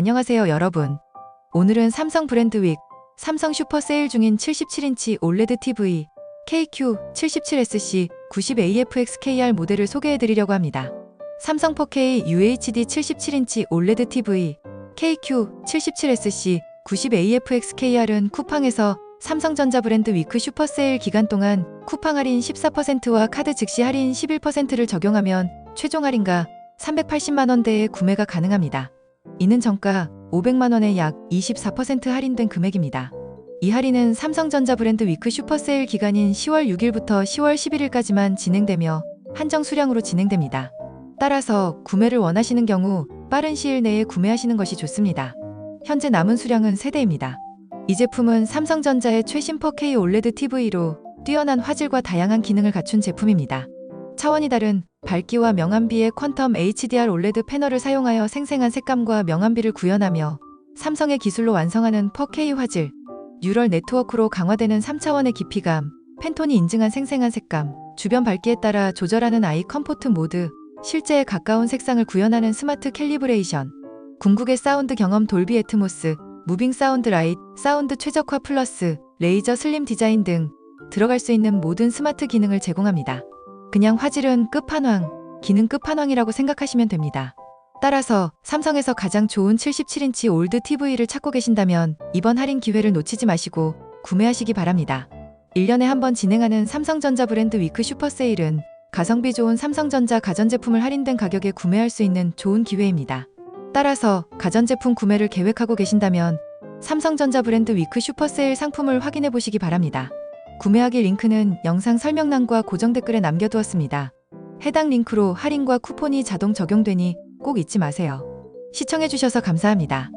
안녕하세요, 여러분. 오늘은 삼성 브랜드 윅, 삼성 슈퍼 세일 중인 77인치 올레드 TV, KQ 77SC 90AFXKR 모델을 소개해 드리려고 합니다. 삼성 4K UHD 77인치 올레드 TV, KQ 77SC 90AFXKR은 쿠팡에서 삼성전자 브랜드 위크 슈퍼 세일 기간 동안 쿠팡 할인 14%와 카드 즉시 할인 11%를 적용하면 최종 할인가 380만원대에 구매가 가능합니다. 이는 정가 500만원에 약 24% 할인된 금액입니다. 이 할인은 삼성전자 브랜드 위크 슈퍼세일 기간인 10월 6일부터 10월 11일까지만 진행되며 한정 수량으로 진행됩니다. 따라서 구매를 원하시는 경우 빠른 시일 내에 구매하시는 것이 좋습니다. 현재 남은 수량은 3대입니다. 이 제품은 삼성전자의 최신 4K OLED TV로 뛰어난 화질과 다양한 기능을 갖춘 제품입니다. 차원이 다른 밝기와 명암비의 퀀텀 HDR OLED 패널을 사용하여 생생한 색감과 명암비를 구현하며 삼성의 기술로 완성하는 4K 화질, 뉴럴 네트워크로 강화되는 3차원의 깊이감, 팬톤이 인증한 생생한 색감, 주변 밝기에 따라 조절하는 아이 컴포트 모드, 실제에 가까운 색상을 구현하는 스마트 캘리브레이션, 궁극의 사운드 경험 돌비 애트모스, 무빙 사운드 라이트, 사운드 최적화 플러스, 레이저 슬림 디자인 등 들어갈 수 있는 모든 스마트 기능을 제공합니다. 그냥 화질은 끝판왕, 기능 끝판왕이라고 생각하시면 됩니다. 따라서 삼성에서 가장 좋은 77인치 올드 TV를 찾고 계신다면 이번 할인 기회를 놓치지 마시고 구매하시기 바랍니다. 1년에 한 번 진행하는 삼성전자 브랜드 위크 슈퍼 세일은 가성비 좋은 삼성전자 가전제품을 할인된 가격에 구매할 수 있는 좋은 기회입니다. 따라서 가전제품 구매를 계획하고 계신다면 삼성전자 브랜드 위크 슈퍼 세일 상품을 확인해 보시기 바랍니다. 구매하기 링크는 영상 설명란과 고정 댓글에 남겨두었습니다. 해당 링크로 할인과 쿠폰이 자동 적용되니 꼭 잊지 마세요. 시청해주셔서 감사합니다.